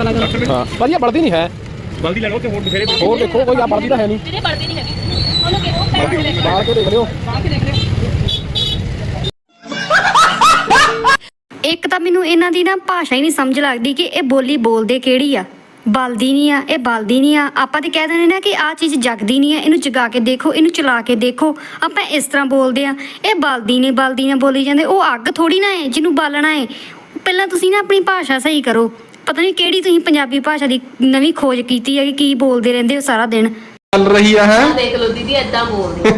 ਪਤਾ ਲੱਗਾ ਹਾਂ। ਨਹੀਂ ਹੈ। ਬਲਦੀ ਲੈ ਲਓ ਤੇ ਹੋਰ ਬਥੇਰੇ ਹੋਰ ਦੇਖੋ ਕੋਈ ਆ ਬਲਦੀ ਤਾਂ ਹੈ ਨਹੀਂ। ਵੀਰੇ ਪੜਦੀ ਨਹੀਂ ਹੈਗੀ। ਉਹਨੂੰ ਕਿਹੋ ਪੈਰ ਲੈ ਕੇ ਬਾਹਰ ਕੇ ਦੇਖ ਲਿਓ ਬਾਹਰ ਕੇ ਦੇਖ ਲਿਓ ਇੱਕ ਤਾਂ ਮੈਨੂੰ ਇਹਨਾਂ ਦੀ ਨਾ ਭਾਸ਼ਾ ਹੀ ਨਹੀਂ ਸਮਝ ਲੱਗਦੀ ਕਿ ਇਹ ਬੋਲੀ ਬੋਲਦੇ ਕਿਹੜੀ ਆ। ਬਲਦੀ ਨਹੀਂ ਆ ਇਹ ਬਲਦੀ ਨਹੀਂ ਆ। ਆਪਾਂ ਤੇ ਕਹਿ ਦਿੰਦੇ ਨਾ ਕਿ ਆਹ ਚੀਜ਼ ਜਗਦੀ ਨਹੀਂ ਆ। ਇਹਨੂੰ ਜਗਾ ਕੇ ਦੇਖੋ ਇਹਨੂੰ ਚਲਾ ਕੇ ਦੇਖੋ। ਆਪਾਂ ਇਸ ਤਰ੍ਹਾਂ ਬੋਲਦੇ ਆ। ਇਹ ਬਲਦੀ ਨਹੀਂ ਬਲਦੀ ਨਾ ਬੋਲੀ ਜਾਂਦੇ। ਉਹ ਅੱਗ ਥੋੜੀ ਨਾ ਹੈ ਜਿਹਨੂੰ ਬਾਲਣਾ ਹੈ। ਪਹਿਲਾਂ ਤੁਸੀਂ ਨਾ ਆਪਣੀ ਭਾਸ਼ਾ ਸਹੀ ਕਰੋ। ਪਤਾ ਨਹੀਂ ਕਿਹੜੀ ਤੁਸੀਂ ਪੰਜਾਬੀ ਭਾਸ਼ਾ ਦੀ ਨਵੀਂ ਖੋਜ ਕੀਤੀ ਹੈ ਕਿ ਕੀ ਬੋਲਦੇ ਰਹਿੰਦੇ ਹੋ ਸਾਰਾ ਦਿਨ? ਚੱਲ ਰਹੀ ਆ ਹੈ? ਦੇਖ ਲਓ ਦੀਦੀ ਏਦਾਂ ਬੋਲਦੀ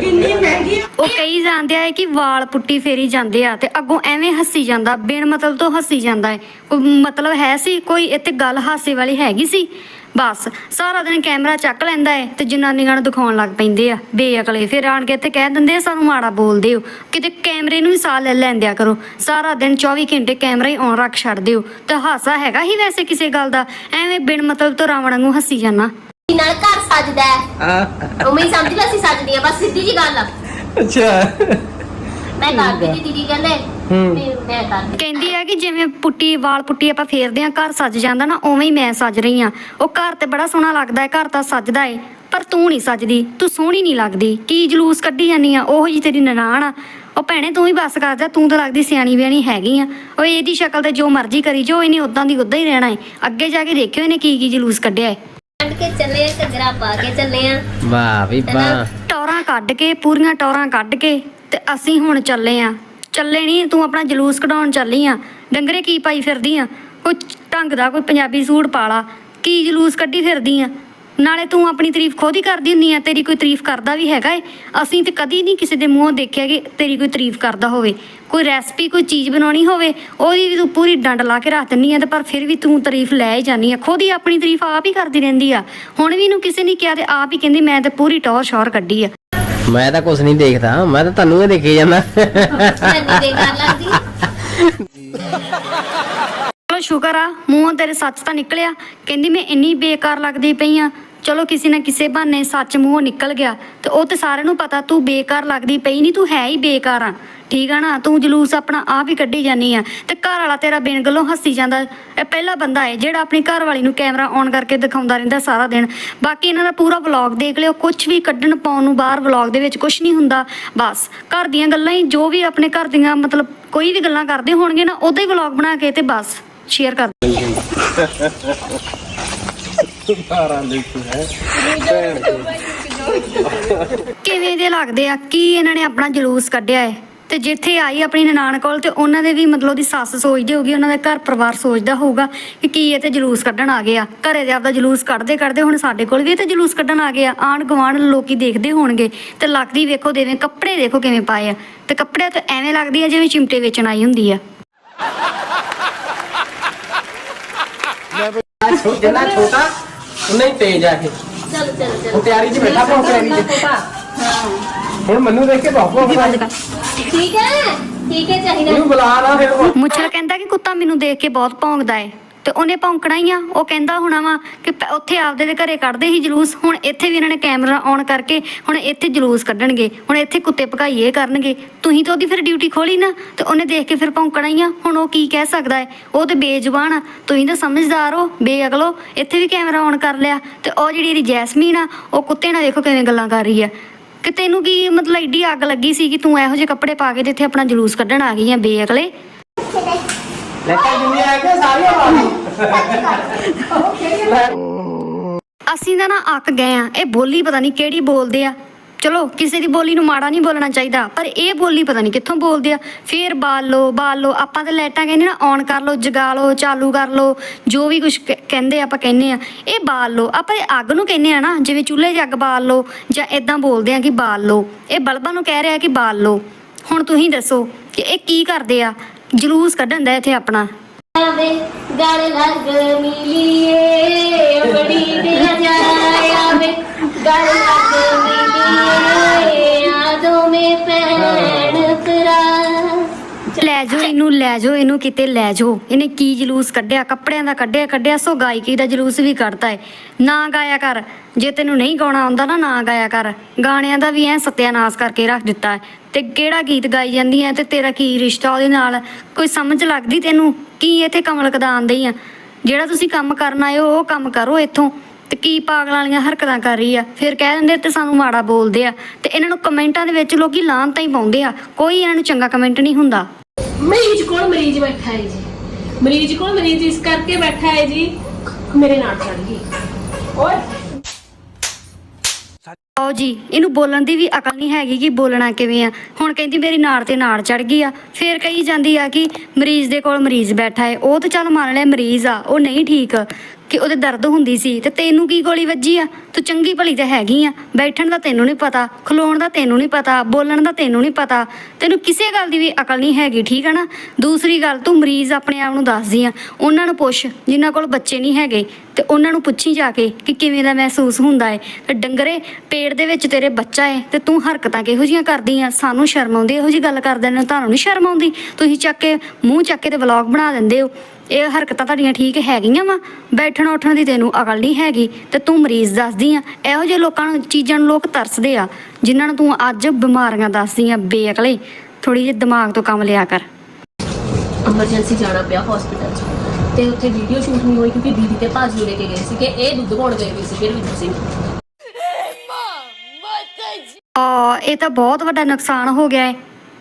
ਕਿੰਨੀ ਮਹਿੰਗੀ ਉਹ ਕਈ ਜਾਂਦੇ ਆ ਕਿ ਵਾਲ ਪੁੱਟੀ ਫੇਰੀ ਜਾਂਦੇ ਆ ਤੇ ਅੱਗੋਂ ਐਵੇਂ ਹੱਸੀ ਜਾਂਦਾ ਬਿਨ ਮਤਲਬ ਤੋਂ ਹੱਸੀ ਜਾਂਦਾ ਹੈ। ਕੋਈ ਮਤਲਬ ਹੈ ਸੀ? ਕੋਈ ਇੱਥੇ ਗੱਲ ਹਾਸੇ ਵਾਲੀ ਹੈਗੀ ਸੀ? ਬਸ ਸਾਰਾ ਦਿਨ ਕੈਮਰਾ ਚੱਕ ਲੈਂਦਾ ਹੈ ਤੇ ਜਨਾਨੀਆਂ ਨੂੰ ਦਿਖਾਉਣ ਲੱਗ ਪੈਂਦੇ ਆ। ਬੇਅਕਲੇ ਫਿਰ ਆਣ ਕੇ ਇੱਥੇ ਕਹਿ ਦਿੰਦੇ ਆ ਸਾਨੂੰ ਮਾੜਾ ਬੋਲਦੇ ਹੋ। ਕਿਤੇ ਕੈਮਰੇ ਨੂੰ ਵੀ ਸਾਹ ਲੈ ਲੈਂਦਿਆ ਕਰੋ। ਸਾਰਾ ਦਿਨ 24 ਘੰਟੇ ਕੈਮਰਾ ਹੀ ਔਨ ਰੱਖ ਛੱਡਦੇ ਹੋ। ਤੇ ਹਾਸਾ ਹੈਗਾ ਹੀ ਵੈਸੇ ਕਿਸੇ ਗੱਲ ਦਾ? ਐਵੇਂ ਬਿਨ ਮਤਲਬ ਤੋਂ ਰਾਵਣ ਵਾਂਗੂ ਹੱਸੀ ਜਾਣਾ। ਨਾਲ ਘਰ ਸੱਜਦਾ ਹੈ। ਉਵੇਂ ਹੀ ਸਮਝ ਲੈ ਅਸੀਂ ਸੱਜਦੀ ਆ? ਬਸ ਸਿੱਧੀ ਜੀ ਗੱਲ ਆ। ਅੱਛਾ। ਮੈਂ ਕਰਦੀ ਜੀ ਦੀਦੀ ਕਹਿੰਦੇ ਮੈਂ ਕਹਿੰਦੀ ਹੈ ਕਿ ਜਿਵੇਂ ਪੁੱਟੀ ਵਾਲ ਪੁੱਟੀ ਆਪਾਂ ਫੇਰਦੇ ਆ ਘਰ ਸੱਜ ਜਾਂਦਾ ਨਾ ਉਵੇਂ ਹੀ ਮੈਂ ਸੱਜ ਰਹੀ ਆ ਉਹ ਘਰ ਤੇ ਬੜਾ ਸੋਹਣਾ ਲੱਗਦਾ ਹੈ ਘਰ ਤਾਂ ਸੱਜਦਾ ਏ ਪਰ ਤੂੰ ਨਹੀਂ ਸੱਜਦੀ ਤੂੰ ਸੋਹਣੀ ਨਹੀਂ ਲੱਗਦੀ। ਕੀ ਜਲੂਸ ਕੱਢੀ ਜਾਨੀ ਆ? ਉਹੋ ਜੀ ਤੇਰੀ ਨਨਾਣ ਆ। ਉਹ ਭੈਣੇ ਤੂੰ ਹੀ ਬਸ ਕਰ ਜਾ ਤੂੰ ਤਾਂ ਲੱਗਦੀ ਸਿਆਣੀ ਬਿਆਣੀ ਹੈਗੀ ਆ। ਉਹ ਇਹਦੀ ਸ਼ਕਲ ਤੇ ਜੋ ਮਰਜ਼ੀ ਕਰੀ ਜੋ ਇਹਨੇ ਉਦਾਂ ਦੀ ਉਦਾਂ ਹੀ ਰਹਿਣਾ ਏ। ਅੱਗੇ ਜਾ ਕੇ ਦੇਖਿਓ ਇਹਨੇ ਕੀ ਕੀ ਜਲੂਸ ਕੱਢਿਆ ਏ। ਕੱਢ ਕੇ ਚੱਲੇ ਆ ਘੱਗਰਾ ਪਾ ਕੇ ਚੱਲੇ ਆ। ਵਾਹ ਵੀ ਵਾਹ। ਟੌਰਾਂ ਕੱਢ ਕੇ ਪੂਰੀਆਂ ਟੌਰਾਂ ਕੱਢ ਕੇ ਤੇ ਅਸੀਂ ਹੁਣ ਚੱਲੇ ਆ। ਚੱਲੇ ਨਹੀਂ ਤੂੰ ਆਪਣਾ ਜਲੂਸ ਕਢਾਉਣ ਚੱਲੀ ਆ। ਡੰਗਰੇ ਕੀ ਪਾਈ ਫਿਰਦੀ ਆ? ਕੋਈ ਢੰਗ ਦਾ ਕੋਈ ਪੰਜਾਬੀ ਸੂਟ ਪਾਲਾ। ਕੀ ਜਲੂਸ ਕੱਢੀ ਫਿਰਦੀ ਆ? ਨਾਲੇ ਤੂੰ ਆਪਣੀ ਤਾਰੀਫ ਖੁਦ ਹੀ ਕਰਦੀ ਹੁੰਨੀ ਆ, ਤੇਰੀ ਕੋਈ ਤਾਰੀਫ ਕਰਦਾ ਵੀ ਹੈਗਾ ਏ। ਅਸੀਂ ਤੇ ਕਦੀ ਨਹੀਂ ਕਿਸੇ ਦੇ ਮੂੰਹੋਂ ਦੇਖਿਆ ਕਿ ਤੇਰੀ ਕੋਈ ਤਾਰੀਫ ਕਰਦਾ ਹੋਵੇ। ਕੋਈ ਰੈਸਪੀ ਕੋਈ ਚੀਜ਼ ਬਣਾਉਣੀ ਹੋਵੇ, ਉਹਦੀ ਵੀ ਤੂੰ ਪੂਰੀ ਡੰਡ ਲਾ ਕੇ ਰੱਖ ਦਿੰਨੀ ਆ ਤੇ ਪਰ ਫਿਰ ਵੀ ਤੂੰ ਤਾਰੀਫ ਲੈ ਹੀ ਜਾਨੀ ਆ। ਖੁਦ ਹੀ ਆਪਣੀ ਤਾਰੀਫ ਆਪ ਹੀ ਕਰਦੀ ਰਹਿੰਦੀ ਆ। ਹੁਣ ਵੀ ਇਹਨੂੰ ਕਿਸੇ ਨੇ ਕਿਹਾ ਤੇ ਆਪ ਹੀ ਕਹਿੰਦੀ, ਮੈਂ ਤਾਂ ਪੂਰੀ ਟੌਰ ਸ਼ੌਰ ਕੱਢੀ ਆ। ਮੈਂ ਤਾਂ ਕੁਝ ਨਹੀਂ ਦੇਖਦਾ ਮੈਂ ਤਾਂ ਤੁਹਾਨੂੰ ਹੀ ਦੇਖੀ ਜਾਂਦਾ। ਲੱਗਦੀ। ਚਲੋ ਸ਼ੁਕਰ ਆ ਮੂੰਹੋਂ ਤੇਰੇ ਸੱਚ ਤਾਂ ਨਿਕਲਿਆ। ਕਹਿੰਦੀ ਮੈਂ ਇੰਨੀ ਬੇਕਾਰ ਲੱਗਦੀ ਪਈ ਆ। ਚਲੋ ਕਿਸੇ ਨਾ ਕਿਸੇ ਬਹਾਨੇ ਸੱਚ ਮੂੰਹੋਂ ਨਿਕਲ ਗਿਆ। ਤੇ ਉਹ ਤੇ ਸਾਰਿਆਂ ਨੂੰ ਪਤਾ, ਤੂੰ ਬੇਕਾਰ ਲੱਗਦੀ ਪਈ ਨਹੀਂ ਤੂੰ ਹੈ ਹੀ ਬੇਕਾਰ ਆ। ਠੀਕ ਆ ਨਾ? ਤੂੰ ਜਲੂਸ ਆਪਣਾ ਆਪ ਹੀ ਕੱਢੀ ਜਾਨੀ ਆ। ਤੇ ਘਰ ਵਾਲਾ ਤੇਰਾ ਬਿਨ ਗੱਲੋਂ ਹੱਸੀ ਜਾਂਦਾ। ਇਹ ਪਹਿਲਾ ਬੰਦਾ ਹੈ ਜਿਹੜਾ ਆਪਣੀ ਘਰ ਵਾਲੀ ਨੂੰ ਕੈਮਰਾ ਔਨ ਕਰਕੇ ਦਿਖਾਉਂਦਾ ਰਹਿੰਦਾ ਸਾਰਾ ਦਿਨ। ਬਾਕੀ ਇਹਨਾਂ ਦਾ ਪੂਰਾ ਵਲੌਗ ਦੇਖ ਲਿਓ। ਕੁਝ ਵੀ ਕੱਢਣ ਪਾਉਣ ਨੂੰ ਬਾਹਰ ਵਲੌਗ ਦੇ ਵਿੱਚ ਕੁਝ ਨਹੀਂ ਹੁੰਦਾ। ਬਸ, ਘਰ ਦੀਆਂ ਗੱਲਾਂ ਹੀ ਜੋ ਵੀ ਆਪਣੇ ਘਰ ਦੀਆਂ, ਮਤਲਬ ਕੋਈ ਵੀ ਗੱਲਾਂ ਕਰਦੇ ਹੋਣਗੇ ਨਾ, ਉਹਦਾ ਹੀ ਵਲੌਗ ਬਣਾ ਕੇ ਤੇ ਬਸ ਸ਼ੇਅਰ ਕਰ ਕਿਵੇਂ ਦੇ ਲੱਗਦੇ ਆ ਕੀ ਇਹਨਾਂ ਨੇ ਆਪਣਾ ਜਲੂਸ ਕੱਢਿਆ ਹੈ ਤੇ ਜਿੱਥੇ ਆਈ ਆਪਣੀ ਨਨਾਣ ਕੋਲ ਤੇ ਉਹਨਾਂ ਦੇ ਵੀ ਮਤਲਬ ਉਹਦੀ ਸੱਸ ਸੋਚਦੀ ਹੋਊਗੀ ਉਹਨਾਂ ਦਾ ਘਰ ਪਰਿਵਾਰ ਸੋਚਦਾ ਹੋਊਗਾ ਕਿ ਕੀ ਇਹ ਤੇ ਜਲੂਸ ਕੱਢਣ ਆ ਗਏ ਆ। ਘਰੇ ਦੇ ਆਪਦਾ ਜਲੂਸ ਕੱਢਦੇ ਕੱਢਦੇ ਹੁਣ ਸਾਡੇ ਕੋਲ ਵੀ ਇਹ ਤੇ ਜਲੂਸ ਕੱਢਣ ਆ ਗਏ ਆ। ਆਣ ਗਵਾਂਢ ਲੋਕੀ ਦੇਖਦੇ ਹੋਣਗੇ ਤੇ ਲੱਗਦੀ ਵੇਖੋ ਦੇਵੇਂ ਕੱਪੜੇ ਦੇਖੋ ਕਿਵੇਂ ਪਾਏ ਆ। ਤੇ ਕੱਪੜੇ ਤੇ ਐਵੇਂ ਲੱਗਦੀ ਆ ਜਿਵੇਂ ਚਿਮਟੇ ਵੇਚਣ ਆਈ ਹੁੰਦੀ ਆ। ਜਿੰਨਾ ਛੋਟਾ ਉਨਾ ਹੀ ਤੇਜ਼ ਆ ਇਹ। ਚਲ ਚਲ ਚਲ। ਹੁਣ ਤਿਆਰੀ 'ਚ ਬੈਠਾ ਭੌਂਕ ਰਿਹਾ ਵੀ ਹੁਣ ਮੈਨੂੰ ਦੇਖ ਕੇ ਹੈ। ਠੀਕ ਹੈ ਠੀਕ ਹੈ ਚਾਹੀਦਾ। ਇਹਨੂੰ ਬੁਲਾ ਨਾ ਫਿਰ। ਉਹ ਮੁੱਛਰ ਕਹਿੰਦਾ ਕਿ ਕੁੱਤਾ ਮੈਨੂੰ ਦੇਖ ਕੇ ਬਹੁਤ ਭੌਂਕਦਾ ਏ। ਤੇ ਉਹਨੇ ਭੌਂਕਣਾ ਹੀ ਆ। ਉਹ ਕਹਿੰਦਾ ਹੋਣਾ ਵਾ ਕਿ ਪ- ਉੱਥੇ ਆਪਦੇ ਦੇ ਘਰੇ ਕੱਢਦੇ ਸੀ ਜਲੂਸ। ਹੁਣ ਇੱਥੇ ਵੀ ਇਹਨਾਂ ਨੇ ਕੈਮਰਾ ਔਨ ਕਰਕੇ ਹੁਣ ਇੱਥੇ ਜਲੂਸ ਕੱਢਣਗੇ। ਹੁਣ ਇੱਥੇ ਕੁੱਤੇ ਭਗਾਈਏ ਕਰਨਗੇ। ਤੁਸੀਂ ਤਾਂ ਉਹਦੀ ਫਿਰ ਡਿਊਟੀ ਖੋਲੀ ਨਾ, ਤੇ ਉਹਨੇ ਦੇਖ ਕੇ ਫਿਰ ਭੌਂਕਣਾ ਹੀ ਆ। ਹੁਣ ਉਹ ਕੀ ਕਹਿ ਸਕਦਾ ਹੈ? ਉਹ ਤੇ ਬੇਜ਼ੁਬਾਨ ਆ। ਤੁਸੀਂ ਤਾਂ ਸਮਝਦਾਰ ਹੋ, ਬੇਅਕਲੋ ਇੱਥੇ ਵੀ ਕੈਮਰਾ ਔਨ ਕਰ ਲਿਆ। ਤੇ ਉਹ ਜਿਹੜੀ ਇਹਦੀ ਜੈਸਮੀਨ ਆ, ਉਹ ਕੁੱਤੇ ਨਾਲ ਦੇਖੋ ਕਿਵੇਂ ਗੱਲਾਂ ਕਰ ਰਹੀ ਆ। ਕਿ ਤੈਨੂੰ ਕੀ ਮਤਲਬ ਐਡੀ ਅੱਗ ਲੱਗੀ ਸੀ ਕਿ ਤੂੰ ਇਹੋ ਜਿਹੇ ਕੱਪੜੇ ਪਾ ਕੇ ਤੇ ਇੱਥੇ ਆਪਣਾ ਜਲੂਸ ਕੱਢਣ ਆ ਗਈ ਆ, ਬੇਅਕਲੇ? ਲੈ ਕੇ ਜਿੰਨੀ ਆ ਕੇ ਸਾਰੀਆਂ ਪਾ ਅਸੀਂ ਤਾਂ ਨਾ ਅੱਕ ਗਏ ਆ। ਇਹ ਬੋਲੀ ਪਤਾ ਨਹੀਂ ਕਿਹੜੀ ਬੋਲਦੇ ਆ। ਚਲੋ, ਕਿਸੇ ਦੀ ਬੋਲੀ ਨੂੰ ਮਾੜਾ ਨਹੀਂ ਬੋਲਣਾ ਚਾਹੀਦਾ, ਪਰ ਇਹ ਬੋਲੀ ਪਤਾ ਨਹੀਂ ਕਿੱਥੋਂ ਬੋਲਦੇ ਆ। ਫੇਰ ਬਾਲ ਲੋ ਬਾਲ ਲੋ ਆਪਾਂ ਤਾਂ ਲਾਈਟਾਂ ਕਹਿੰਦੇ ਨਾ ਔਨ ਕਰ ਲੋ ਜਗਾ ਲੋ ਚਾਲੂ ਕਰ ਲੋ ਜੋ ਵੀ ਕੁਝ ਕਹਿੰਦੇ ਆਪਾਂ ਕਹਿੰਦੇ ਆ। ਇਹ ਬਾਲ ਲੋ ਆਪਾਂ ਅੱਗ ਨੂੰ ਕਹਿੰਦੇ ਆ ਨਾ, ਜਿਵੇਂ ਚੁੱਲ੍ਹੇ 'ਚ ਅੱਗ ਬਾਲ ਲੋ ਜਾਂ ਇਦਾਂ ਬੋਲਦੇ ਆ ਕਿ ਬਾਲ ਲੋ ਇਹ ਬਲਬਾਂ ਨੂੰ ਕਹਿ ਰਿਹਾ ਕਿ ਬਾਲ ਲੋ ਹੁਣ ਤੁਸੀਂ ਦੱਸੋ ਕਿ ਇਹ ਕੀ ਕਰਦੇ ਆ? ਜਲੂਸ ਕੱਢਣ ਦਾ ਇੱਥੇ ਆਪਣਾ। ਆਵੇ ਗਲ ਲੱਗ ਮਿਲੀਏ ਬੜੀ ਦਿਲ ਜਾਇਆ ਵੇ ਗਲ ਲੱਗ ਮਿਲੀਏ ਆਦੋਂ ਮੇ ਪੈਣ ਲੈ ਜਾਓ ਇਹਨੂੰ ਲੈ ਜਾਓ ਇਹਨੂੰ ਕਿਤੇ ਲੈ ਜਾਓ। ਇਹਨੇ ਕੀ ਜਲੂਸ ਕੱਢਿਆ? ਕੱਪੜਿਆਂ ਦਾ ਕੱਢਿਆ ਕੱਢਿਆ ਸੋ ਗਾਇਕੀ ਦਾ ਜਲੂਸ ਵੀ ਕੱਢਤਾ ਹੈ ਨਾ ਗਾਇਆ ਕਰ। ਜੇ ਤੈਨੂੰ ਨਹੀਂ ਗਾਉਣਾ ਆਉਂਦਾ ਨਾ ਨਾ ਗਾਇਆ ਕਰ। ਗਾਣਿਆਂ ਦਾ ਵੀ ਐ ਸਤਿਆਨਾਸ਼ ਕਰਕੇ ਰੱਖ ਦਿੱਤਾ ਹੈ ਤੇ ਕਿਹੜਾ ਗੀਤ ਗਾਈ ਜਾਂਦੀ ਹੈ ਤੇ ਤੇਰਾ ਕੀ ਰਿਸ਼ਤਾ ਉਹਦੇ ਨਾਲ? ਕੋਈ ਸਮਝ ਲੱਗਦੀ ਤੈਨੂੰ? ਕੀ ਇੱਥੇ ਕਮਲ ਕਦਾਨ ਦੇ ਆ? ਜਿਹੜਾ ਤੁਸੀਂ ਕੰਮ ਕਰਨ ਆਏ ਹੋ ਉਹ ਕੰਮ ਕਰੋ ਇੱਥੋਂ। ਤੇ ਕੀ ਪਾਗਲਾਂ ਵਾਲੀਆਂ ਹਰਕਤਾਂ ਕਰ ਰਹੀ ਆ? ਫਿਰ ਕਹਿ ਦਿੰਦੇ ਤੇ ਸਾਨੂੰ ਮਾੜਾ ਬੋਲਦੇ ਆ। ਤੇ ਇਹਨਾਂ ਨੂੰ ਕਮੈਂਟਾਂ ਦੇ ਵਿੱਚ ਲੋਕੀ ਲਾਂਤਾਂ ਹੀ ਪਾਉਂਦੇ ਆ। ਕੋਈ ਇਹਨਾਂ ਨੂੰ ਚੰਗਾ ਕਮੈਂਟ ਨਹੀਂ ਹੁੰਦਾ। ਮਰੀਜ਼ ਕੋਲ ਮਰੀਜ਼ ਬੈਠਾ ਹੈ ਜੀ। ਮਰੀਜ਼ ਕੋਲ ਮਰੀਜ਼ ਇਸ ਕਰਕੇ ਬੈਠਾ ਹੈ ਜੀ, ਮੇਰੇ ਨਾਲ ਚੜ ਗਈ। ਓਏ। ਆਓ ਜੀ, ਇਹਨੂੰ ਬੋਲਣ ਦੀ ਵੀ ਅਕਲ ਨਹੀਂ ਹੈਗੀ ਕਿ ਬੋਲਣਾ ਕਿਵੇਂ ਆ। ਹੁਣ ਕਹਿੰਦੀ ਮੇਰੀ ਨਾੜ ਤੇ ਨਾੜ ਚੜ ਗਈ ਆ। ਫੇਰ ਕਹੀ ਜਾਂਦੀ ਆ ਕਿ ਮਰੀਜ਼ ਦੇ ਕੋਲ ਮਰੀਜ਼ ਬੈਠਾ ਏ ਉਹ ਤਾਂ ਚੱਲ ਮੰਨ ਲੈ ਮਰੀਜ਼ ਆ, ਉਹ ਨਹੀਂ ਠੀਕ। ਕਿ ਉਹਦੇ ਦਰਦ ਹੁੰਦੀ ਸੀ ਤੇ ਤੈਨੂੰ ਕੀ ਗੋਲੀ ਵੱਜੀ ਆ? ਤੂੰ ਚੰਗੀ ਭਲੀ ਤਾਂ ਹੈਗੀ ਆ। ਬੈਠਣ ਦਾ ਤੈਨੂੰ ਨਹੀਂ ਪਤਾ, ਖਲੋਣ ਦਾ ਤੈਨੂੰ ਨਹੀਂ ਪਤਾ, ਬੋਲਣ ਦਾ ਤੈਨੂੰ ਨਹੀਂ ਪਤਾ। ਤੈਨੂੰ ਕਿਸੇ ਗੱਲ ਦੀ ਵੀ ਅਕਲ ਨਹੀਂ ਹੈਗੀ, ਠੀਕ ਆ ਨਾ? ਦੂਸਰੀ ਗੱਲ, ਤੂੰ ਮਰੀਜ਼ ਆਪਣੇ ਆਪ ਨੂੰ ਦੱਸਦੀ ਆ। ਉਹਨਾਂ ਨੂੰ ਪੁੱਛ, ਜਿਨ੍ਹਾਂ ਕੋਲ ਬੱਚੇ ਨਹੀਂ ਹੈਗੇ, ਤੇ ਉਹਨਾਂ ਨੂੰ ਪੁੱਛੀ ਜਾ ਕੇ ਕਿ ਕਿਵੇਂ ਦਾ ਮਹਿਸੂਸ ਹੁੰਦਾ ਏ। ਤੇ ਡੰਗਰੇ ਪੇਟ ਦੇ ਵਿੱਚ ਤੇਰੇ ਬੱਚਾ ਏ, ਤੇ ਤੂੰ ਹਰਕਤਾਂ ਕਿਹੋ ਜੀਆਂ ਕਰਦੀ ਆ? ਸਾਨੂੰ ਸ਼ਰਮ ਆਉਂਦੀ, ਇਹੋ ਜੀ ਗੱਲ ਕਰਦੇ ਨੇ ਤੁਹਾਨੂੰ ਨਹੀਂ ਸ਼ਰਮ ਆਉਂਦੀ। ਤੁਸੀਂ ਚੱਕ ਕੇ, ਮੂੰਹ ਚੱਕ ਕੇ ਤੇ ਵਲੌਗ ਬਣਾ ਦਿੰਦੇ ਹੋ। ਇਹ ਹਰਕਤਾਂ ਤੁਹਾਡੀਆਂ ਠੀਕ ਹੈਗੀਆਂ ਵਾ? ਬੈਠਣ ਉੱਠਣ ਦੀ ਤੈਨੂੰ ਅਕਲ ਨਹੀਂ ਹੈਗੀ ਤੇ ਤੂੰ ਮਰੀਜ਼ ਦੱਸਦੀ ਆ। ਇਹੋ ਜਿਹੇ ਲੋਕਾਂ ਨੂੰ ਚੀਜ਼ਾਂ ਨੂੰ ਲੋਕ ਤਰਸਦੇ ਆ ਜਿਨ੍ਹਾਂ ਨੂੰ ਤੂੰ ਅੱਜ ਬਿਮਾਰੀਆਂ ਦੱਸਦੀ ਆ ਬੇਅਕਲੇ। ਥੋੜੀ ਜਿਹੀ ਦਿਮਾਗ ਤੋਂ ਕੰਮ ਲਿਆ ਕਰ। ਐਮਰਜੈਂਸੀ ਜਾਣਾ ਪਿਆ ਹਸਪੀਟਲ 'ਚ। ਤੇ ਉੱਥੇ ਵੀਡੀਓ ਸ਼ੂਟ ਨਹੀਂ ਹੋਈ ਕਿਉਂਕਿ ਦੀਦੀ ਤੇ ਭਾਜੀ ਲੈ ਕੇ ਗਏ ਸੀ ਕਿ ਇਹ ਦੁੱਧ ਪਾਉਣ ਗਏ ਹੋਏ ਸੀ ਫਿਰ ਵੀ ਤੁਸੀਂ ਆ ਇਹ ਤਾਂ ਬਹੁਤ ਵੱਡਾ ਨੁਕਸਾਨ ਹੋ ਗਿਆ ਹੈ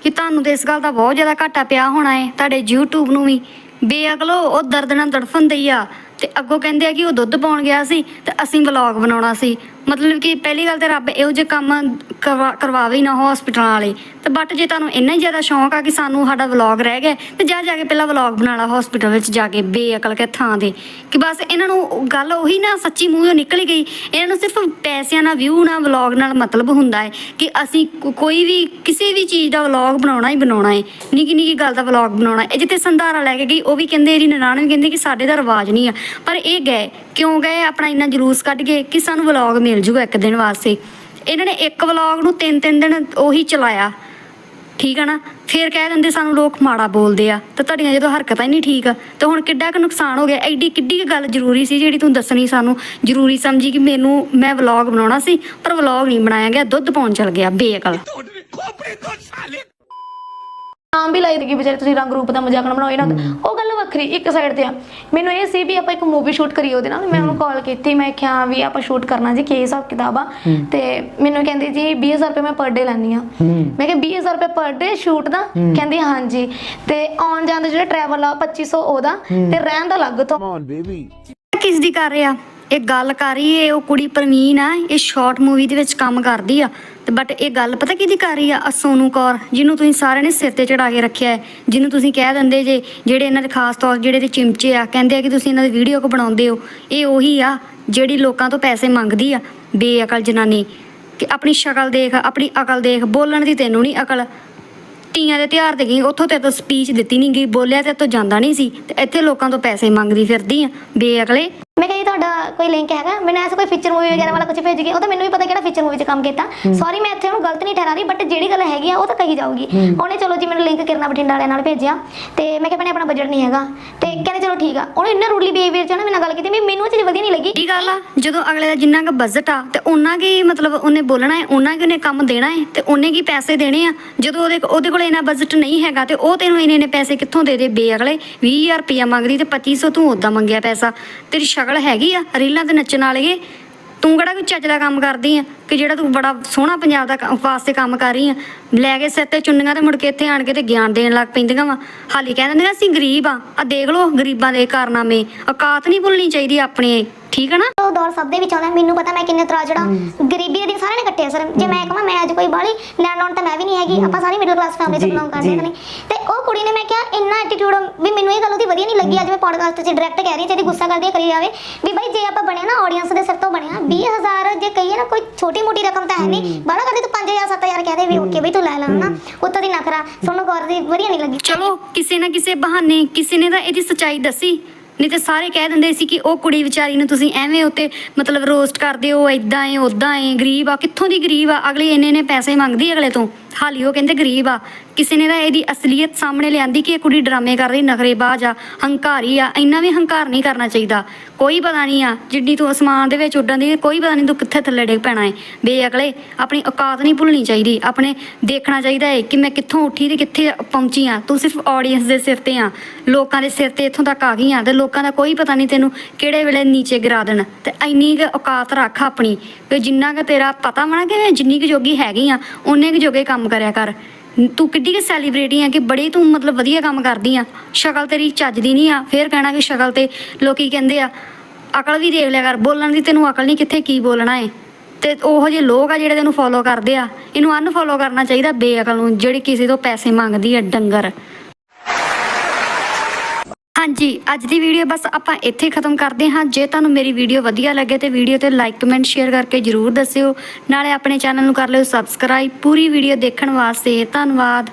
ਕਿ ਤੁਹਾਨੂੰ ਤੇ ਇਸ ਗੱਲ ਦਾ ਬਹੁਤ ਜ਼ਿਆਦਾ ਘਾਟਾ ਪਿਆ ਹੋਣਾ ਹੈ ਤੁਹਾਡੇ YouTube ਨੂੰ ਵੀ। ਬੇਅਕਲੋ ਉਹ ਦਰਦ ਨਾਲ ਤੜਫਣ ਦਈ ਆ ਤੇ ਅੱਗੋਂ ਕਹਿੰਦੇ ਆ ਕਿ ਉਹ ਦੁੱਧ ਪਾਉਣ ਗਿਆ ਸੀ ਤੇ ਅਸੀਂ ਵਲੌਗ ਬਣਾਉਣਾ ਸੀ। ਮਤਲਬ ਕਿ ਪਹਿਲੀ ਗੱਲ ਤੇ ਰੱਬ ਇਹੋ ਜਿਹੇ ਕੰਮ ਕਰਵਾ- ਕਰਵਾਵੇ ਹੀ ਨਾ ਹਸਪੀਟਲਾਂ ਵਾਲੇ। ਤੇ ਬਟ ਜੇ ਤੁਹਾਨੂੰ ਇੰਨਾ ਹੀ ਜ਼ਿਆਦਾ ਸ਼ੌਂਕ ਆ ਕਿ ਸਾਨੂੰ ਸਾਡਾ ਵਲੌਗ ਰਹਿ ਗਿਆ, ਤੇ ਜਾ ਜਾ ਕੇ ਪਹਿਲਾਂ ਵਲੌਗ ਬਣਾ ਲਾ ਹਸਪੀਟਲ ਵਿੱਚ ਜਾ ਕੇ ਬੇਅਕਲ ਕੇ ਥਾਂ ਦੇ ਕਿ ਬਸ ਇਹਨਾਂ ਨੂੰ ਗੱਲ ਉਹੀ ਨਾ ਸੱਚੀ ਮੂੰਹੋਂ ਨਿਕਲ ਹੀ ਗਈ। ਇਹਨਾਂ ਨੂੰ ਸਿਰਫ ਪੈਸਿਆਂ ਨਾਲ ਵਿਊ ਨਾਲ ਵਲੌਗ ਨਾਲ ਮਤਲਬ ਹੁੰਦਾ ਹੈ ਕਿ ਅਸੀਂ ਕੋਈ ਵੀ ਕਿਸੇ ਵੀ ਚੀਜ਼ ਦਾ ਵਲੌਗ ਬਣਾਉਣਾ ਹੀ ਬਣਾਉਣਾ ਹੈ। ਨਿੱਕੀ ਨਿੱਕੀ ਗੱਲ ਦਾ ਵਲੌਗ ਬਣਾਉਣਾ ਹੈ। ਇਹ ਜਿੱਥੇ ਸੰਧਾਰਾ ਲੈ ਕੇ ਗਈ, ਉਹ ਵੀ ਕਹਿੰਦੇ, ਇਹਦੀ ਨਨਾਣ ਵੀ ਕਹਿੰਦੇ ਕਿ ਸਾਡੇ ਦਾ ਰਿਵਾਜ ਨਹੀਂ ਆ। ਪਰ ਇਹ ਗਏ। ਕਿਉਂ ਗਏ? ਆਪਣਾ ਇੰਨਾ ਜਲੂਸ ਕੱਢ ਕੇ ਕਿ ਸਾਨੂੰ ਵਲੌਗ ਮਿਲ ਮਿਲ ਜੂਗਾ ਇੱਕ ਦਿਨ ਵਾਸਤੇ। ਇਹਨਾਂ ਨੇ ਇੱਕ ਵਲੌਗ ਨੂੰ ਤਿੰਨ ਤਿੰਨ ਦਿਨ ਉਹੀ ਚਲਾਇਆ। ਠੀਕ ਆ ਨਾ? ਫਿਰ ਕਹਿ ਦਿੰਦੇ ਸਾਨੂੰ ਲੋਕ ਮਾੜਾ ਬੋਲਦੇ ਆ। ਤੇ ਤੁਹਾਡੀਆਂ ਜਦੋਂ ਹਰਕਤਾਂ ਹੀ ਨਹੀਂ ਠੀਕ, ਤੇ ਹੁਣ ਕਿੱਡਾ ਕੁ ਨੁਕਸਾਨ ਹੋ ਗਿਆ। ਐਡੀ ਕਿੱਡੀ ਕੁ ਗੱਲ ਜ਼ਰੂਰੀ ਸੀ ਜਿਹੜੀ ਤੂੰ ਦੱਸਣੀ ਸਾਨੂੰ। ਜ਼ਰੂਰੀ ਸਮਝੀ ਕਿ ਮੈਨੂੰ ਮੈਂ ਵਲੌਗ ਬਣਾਉਣਾ ਸੀ, ਪਰ ਵਲੌਗ ਨਹੀਂ ਬਣਾਇਆ ਗਿਆ। ਦੁੱਧ ਪਾਉਣ ਚਲ ਗਿਆ, ਬੇਅਕਲ। ਨਾਮ ਵੀ ਲਾਈ ਦੀ ਵਿਚਾਰੇ ਤੁਸੀਂ ਰੰਗ ਰੂਪ ਦਾ ਮਜ਼ਾਕ ਨਾ ਬਣਾਓ ਇਹਨਾਂ ਦਾ। ਉਹ ਗੱਲ ਵੱਖਰੀ ਇੱਕ ਸਾਈਡ ਤੇ ਆ। ਮੈਨੂੰ ਇਹ ਸੀ ਵੀ ਆਪਾਂ ਇੱਕ ਮੂਵੀ ਸ਼ੂਟ ਕਰੀਏ ਉਹਦੇ ਨਾਲ। ਮੈਂ ਉਹਨੂੰ ਕਾਲ ਕੀਤੀ ਮੈਂ ਕਿਹਾ ਵੀ ਆਪਾਂ ਸ਼ੂਟ ਕਰਨਾ ਜੀ ਕੀ ਹਿਸਾਬ ਕਿਤਾਬ ਆ? ਤੇ ਮੈਨੂੰ ਕਹਿੰਦੀ ਜੀ 20000 ਰੁਪਏ ਮੈਂ ਪਰ ਡੇ ਲੈਣੀ ਆ ਮੈਂ ਕਿਹਾ 20000 ਰੁਪਏ ਪਰ ਡੇ ਸ਼ੂਟ ਦਾ? ਕਹਿੰਦੀ ਹਾਂਜੀ। ਤੇ ਆਉਣ ਜਾਣ ਦਾ ਜਿਹੜਾ ਟਰੈਵਲ ਆ 2500 ਉਹਦਾ। ਤੇ ਰਹਿਣ ਦਾ ਅਲੱਗ ਤੋਂ। ਕਿਸ ਦੀ ਕਰ ਰਿਹਾ? ਇਹ ਗੱਲ ਕਰ ਰਹੀ ਏ ਉਹ ਕੁੜੀ ਪ੍ਰਵੀਨ ਆ, ਇਹ ਸ਼ਾਰਟ ਮੂਵੀ ਦੇ ਵਿੱਚ ਕੰਮ ਕਰਦੀ ਆ। ਤੇ ਬਟ ਇਹ ਗੱਲ ਪਤਾ ਕਿਹਦੀ ਕਰ ਰਹੀ ਆ? ਆ ਸੋਨੂ ਕੌਰ, ਜਿਹਨੂੰ ਤੁਸੀਂ ਸਾਰਿਆਂ ਨੇ ਸਿਰ ਤੇ ਚੜਾ ਕੇ ਰੱਖਿਆ ਹੈ, ਜਿਹਨੂੰ ਤੁਸੀਂ ਕਹਿ ਦਿੰਦੇ ਜੇ, ਜਿਹੜੇ ਇਹਨਾਂ ਦੇ ਖਾਸ ਤੌਰ, ਜਿਹੜੇ ਦੇ ਚਿਮਚੇ ਆ, ਕਹਿੰਦੇ ਆ ਕਿ ਤੁਸੀਂ ਇਹਨਾਂ ਦੀ ਵੀਡੀਓ ਕੋ ਬਣਾਉਂਦੇ ਹੋ। ਇਹ ਉਹੀ ਆ, ਜਿਹੜੀ ਲੋਕਾਂ ਤੋਂ ਪੈਸੇ ਮੰਗਦੀ ਆ, ਬੇਅਕਲ ਜਨਾਨੀ। ਕਿ ਆਪਣੀ ਸ਼ਕਲ ਦੇਖ, ਆਪਣੀ ਅਕਲ ਦੇਖ, ਬੋਲਣ ਦੀ ਤੈਨੂੰ ਨਹੀਂ ਅਕਲ। ਤੀਆਂ ਦੇ ਤਿਉਹਾਰ ਤੇ ਗਈ, ਉੱਥੋਂ ਤੇ ਤੋਂ ਸਪੀਚ ਦਿੱਤੀ ਨਹੀਂ ਗਈ, ਬੋਲਿਆ ਤੇ ਤੋਂ ਜਾਂਦਾ ਨਹੀਂ ਸੀ, ਤੇ ਇੱਥੇ ਲੋਕਾਂ ਤੋਂ ਪੈਸੇ ਮੰਗਦੀ ਫਿਰਦੀ ਆ, ਬੇਅਕਲੇ। ਮੈਂ ਕਿਹਾ ਜੀ ਤੁਹਾਡਾ ਕੋਈ ਲਿੰਕ ਹੈਗਾ ਮੈਨੂੰ ਐਸਾ ਕੋਈ ਫੀਚਰ ਮੂਵੀ ਵਗੈਰਾ ਵਾਲਾ ਕੁਝ ਭੇਜ ਕੇ ਉਹ ਤਾਂ ਮੈਨੂੰ ਵੀ ਪਤਾ ਕਿਹੜਾ ਫੀਚਰ ਮੂਵੀ 'ਚ ਕੰਮ ਕੀਤਾ। ਸੌਰੀ ਮੈਂ ਇੱਥੇ ਉਹਨੂੰ ਗਲਤ ਨਹੀਂ ਠਹਿਰਾ ਰਹੀ ਬਟ ਜਿਹੜੀ ਗੱਲ ਹੈਗੀ ਆ ਉਹ ਤਾਂ ਕਹੀ ਜਾਊਗੀ। ਉਹਨੇ ਚਲੋ ਜੀ ਮੈਨੂੰ ਲਿੰਕ ਕਿਰਨਾ ਬਠਿੰਡਾ ਵਾਲਿਆਂ ਨਾਲ ਭੇਜਿਆ ਤੇ ਮੈਂ ਕਿਹਾ ਭੈਣੇ ਆਪਣਾ ਬਜਟ ਨਹੀਂ ਹੈਗਾ। ਤੇ ਕਹਿੰਦੇ ਚਲੋ ਠੀਕ ਆ। ਉਹਨੇ ਇੰਨਾ ਰੂਡਲੀ ਬਿਹੇਵੀਅਰ 'ਚ ਨਾ ਮੇਰੇ ਨਾਲ ਗੱਲ ਕੀਤੀ ਵੀ ਮੈਨੂੰ ਉਹ ਚੀਜ਼ ਵਧੀਆ ਨਹੀਂ ਲੱਗੀ। ਇਹ ਗੱਲ ਆ? ਜਦੋਂ ਅਗਲੇ ਦਾ ਜਿੰਨਾ ਕੁ ਬਜਟ ਆ ਤੇ ਉਹਨਾਂ ਕੀ ਮਤਲਬ ਉਹਨੇ ਬੋਲਣਾ ਹੈ ਉਹਨਾਂ ਕੀ ਉਹਨੇ ਕੰਮ ਦੇਣਾ ਹੈ ਤੇ ਉਹਨੇ ਕੀ ਪੈਸੇ ਦੇਣੇ ਆ। ਜਦੋਂ ਉਹਦੇ ਉਹਦੇ ਕੋਲ ਇੰਨਾ ਬਜਟ ਨਹੀਂ ਹੈਗਾ ਤੇ ਉਹ ਤੈਨੂੰ ਇੰਨੇ ਇੰਨੇ ਪੈਸੇ ਕਿੱਥੋਂ ਦੇ ਦੇ? ਬੇਅਗਲੇ 20000 ਰੁਪਇਆ ਮੰਗਦੀ ਤੇ 2500 ਤੂੰ ਉਦਾਂ ਮੰਗਿਆ ਪੈਸਾ। ਤੇਰੀ ਸ਼ਕਲ ਹੈਗੀ ਆ, ਰੀਲਾਂ ਤੇ ਨੱਚਣ ਵਾਲੀਏ ਤੂੰ ਕਿਹੜਾ ਕੋਈ ਚੱਜ ਦਾ ਕੰਮ ਕਰਦੀ ਆ ਕਿ ਜਿਹੜਾ ਤੂੰ ਬੜਾ ਸੋਹਣਾ ਪੰਜਾਬ ਦਾ ਵਾਸਤੇ ਕੰਮ ਕਰ ਰਹੀ ਆ? ਲੈ ਕੇ ਸਿਰ ਤੇ ਚੁੰਨੀਆਂ ਤੇ ਮੁੜ ਕੇ ਇੱਥੇ ਆਣ ਕੇ ਤੇ ਗਿਆਨ ਦੇਣ ਲੱਗ ਪੈਂਦੀਆਂ ਵਾ। ਹਾਲੀ ਕਹਿ ਦਿੰਦੇ ਅਸੀਂ ਗਰੀਬ ਆ। ਆ ਦੇਖ ਲਓ ਗਰੀਬਾਂ ਦੇ ਕਾਰਨਾਮੇ। ਔਕਾਤ ਨਹੀਂ ਭੁੱਲਣੀ ਚਾਹੀਦੀ ਆਪਣੇ। ਠੀਕ ਹੈ ਨਾ? ਉਹ ਦੌਰ ਸਭ ਦੇ ਵਿੱਚ ਆਉਂਦਾ ਮੈਨੂੰ ਪਤਾ ਮੈਂ ਕਿੰਨੇ ਤਰਾ ਜੜਾ ਗਰੀਬੀ ਦੇ ਦਿਨ ਸਾਰਿਆਂ ਨੇ ਕੱਟੇ ਆ ਸਰ। ਜੇ ਮੈਂ ਕਹਾਂ ਮੈਂ ਅੱਜ ਕੋਈ ਬਾਲੀ ਲੈਂਡ ਆਨ ਤਾਂ ਮੈਂ ਵੀ ਨਹੀਂ ਹੈਗੀ। ਆਪਾਂ ਸਾਰੀ ਮਿਡਲ ਕਲਾਸ ਫੈਮਿਲੀ ਚ ਬਿਲੋਂਗ ਕਰਦੇ ਹਾਂ ਤੇ ਉਹ ਕੁੜੀ ਨੇ ਮੈਂ ਕਿਹਾ ਇੰਨਾ ਐਟੀਟਿਊਡ ਵੀ ਮੈਨੂੰ ਇਹ ਗੱਲ ਉਹਦੀ ਵਧੀਆ ਨਹੀਂ ਲੱਗੀ। ਅੱਜ ਮੈਂ ਪੋਡਕਾਸਟ 'ਚ ਡਾਇਰੈਕਟ ਕਹਿ ਰਹੀ ਹਾਂ ਜਿਹਦੀ ਗੁੱਸਾ ਕਰਦੀ ਕਰੀ ਜਾਵੇ। ਵੀ ਬਾਈ ਜੇ ਆਪਾਂ ਬਣਿਆ ਨਾ ਆਡੀਅנס ਦੇ ਸਿਰ ਤੋਂ ਬਣਿਆ 20000 ਜੇ ਕਹੀਏ ਨਾ ਕੋਈ ਛੋਟੀ ਮੋਟੀ ਰਕਮ ਤਾਂ ਹੈ ਨਹੀਂ। ਬਾਹਲਾ ਕਰਦੀ ਤੂੰ 5000 7000 ਕਹਦੇ ਵੀ ਓਕੇ ਬਈ ਤੂੰ ਲੈ ਲੈ ਨਾ ਉੱਤੋਂ ਦੀ ਨਖਰਾ। ਸੋਨੂੰ ਗੌਰ ਦੀ ਵਧੀਆ ਨਹੀਂ ਲੱਗੀ। ਚਲੋ ਕਿਸੇ ਨਾ ਕਿਸੇ ਬਹਾਨੇ ਕਿਸੇ ਨੇ ਤਾਂ ਇਹਦੀ ਸੱਚਾਈ ਦੱਸੀ। ਨਹੀਂ ਤੇ ਸਾਰੇ ਕਹਿ ਦਿੰਦੇ ਸੀ ਕਿ ਉਹ ਕੁੜੀ ਵਿਚਾਰੀ ਨੂੰ ਤੁਸੀਂ ਐਵੇਂ ਉੱਤੇ ਮਤਲਬ ਰੋਸਟ ਕਰਦੇ ਹੋ ਇਦਾਂ ਏ ਉਦਾਂ ਏ, ਗਰੀਬ ਆ, ਕਿੱਥੋਂ ਦੀ ਗਰੀਬ ਆ? ਅਗਲੀ ਇੰਨੇ ਨੇ ਪੈਸੇ ਮੰਗਦੀ ਅਗਲੇ ਤੋਂ। ਹਾਲੀ ਉਹ ਕਹਿੰਦੇ ਗਰੀਬ ਆ। ਕਿਸੇ ਨੇ ਤਾਂ ਇਹਦੀ ਅਸਲੀਅਤ ਸਾਹਮਣੇ ਲਿਆਂਦੀ ਕਿ ਇਹ ਕੁੜੀ ਡਰਾਮੇ ਕਰ ਰਹੀ, ਨਖਰੇਬਾਜ਼ ਆ, ਹੰਕਾਰੀ ਆ, ਇੰਨਾ ਵੀ ਹੰਕਾਰ ਨਹੀਂ ਕਰਨਾ ਚਾਹੀਦਾ। ਕੋਈ ਪਤਾ ਨਹੀਂ ਆ, ਜਿੱਡੀ ਤੂੰ ਅਸਮਾਨ ਦੇ ਵਿੱਚ ਉੱਡਣ ਦੀ ਕੋਈ ਪਤਾ ਨਹੀਂ ਤੂੰ ਕਿੱਥੇ ਥੱਲੇ ਡਿੱਗ ਪੈਣਾ ਏ। ਬੇਅਕਲੇ ਆਪਣੀ ਔਕਾਤ ਨਹੀਂ ਭੁੱਲਣੀ ਚਾਹੀਦੀ। ਆਪਣੇ ਦੇਖਣਾ ਚਾਹੀਦਾ ਹੈ ਕਿ ਮੈਂ ਕਿੱਥੋਂ ਉੱਠੀ ਤੇ ਕਿੱਥੇ ਪਹੁੰਚੀ ਆ। ਤੂੰ ਸਿਰਫ ਆਡੀਅנס ਦੇ ਸਿਰ ਤੇ ਆ। ਲੋਕਾਂ ਦੇ ਸਿਰ ਤੇ ਇੱਥੋਂ ਤੱਕ ਆ ਗਈ ਆ ਤੇ ਲੋਕਾਂ ਦਾ ਕੋਈ ਪਤਾ ਨਹੀਂ ਤੈਨੂੰ ਕਿਹੜੇ ਵੇਲੇ ਨੀਚੇ ਗਿਰਾ ਦੇਣ। ਤੇ ਇੰਨੀ ਕੁ ਔਕਾਤ ਰੱਖ ਆਪਣੀ ਕਿ ਜਿੰਨਾ ਕੁ ਤੇਰਾ ਪਤਾ ਵਾ ਨਾ ਕਿ ਜਿੰਨੀ ਕੁ ਜੋਗੀ ਹੈਗੀ ਆ, ਉਹਨੇ ਕੁ ਜੋਗੇ ਕੰਮ ਕੰਮ ਕਰਿਆ ਕਰ। ਤੂੰ ਕਿੱਡੀ ਕਿ ਸੈਲੀਬ੍ਰਿਟੀ ਆ ਕਿ ਬੜੀ ਤੂੰ ਮਤਲਬ ਵਧੀਆ ਕੰਮ ਕਰਦੀ ਆ। ਸ਼ਕਲ ਤੇਰੀ ਚੱਜਦੀ ਨਹੀਂ ਆ। ਫੇਰ ਕਹਿਣਾ ਕਿ ਸ਼ਕਲ ਤੇ ਲੋਕੀ ਕਹਿੰਦੇ ਆ, ਅਕਲ ਵੀ ਦੇਖ ਲਿਆ ਕਰ। ਬੋਲਣ ਦੀ ਤੈਨੂੰ ਅਕਲ ਨਹੀਂ ਕਿੱਥੇ ਕੀ ਬੋਲਣਾ ਏ। ਤੇ ਉਹੋ ਜਿਹੇ ਲੋਕ ਆ ਜਿਹੜੇ ਤੈਨੂੰ ਫੋਲੋ ਕਰਦੇ ਆ, ਇਹਨੂੰ ਅਨਫੋਲੋ ਕਰਨਾ ਚਾਹੀਦਾ ਬੇਅਕਲ ਨੂੰ, ਜਿਹੜੀ ਕਿਸੇ ਤੋਂ ਪੈਸੇ ਮੰਗਦੀ ਆ ਡੰਗਰ। ਜੀ ਅੱਜ ਦੀ ਵੀਡੀਓ ਬਸ ਆਪਾਂ ਇੱਥੇ ਖਤਮ ਕਰਦੇ ਹਾਂ। ਜੇ ਤੁਹਾਨੂੰ ਮੇਰੀ ਵੀਡੀਓ ਵਧੀਆ ਲੱਗੇ ਤੇ ਵੀਡੀਓ ਤੇ ਲਾਈਕ ਕਮੈਂਟ ਸ਼ੇਅਰ ਕਰਕੇ ਜਰੂਰ ਦੱਸਿਓ। ਨਾਲੇ ਆਪਣੇ ਚੈਨਲ ਨੂੰ ਕਰ ਲਿਓ ਸਬਸਕ੍ਰਾਈਬ ਪੂਰੀ ਵੀਡੀਓ ਦੇਖਣ ਵਾਸਤੇ ਧੰਨਵਾਦ।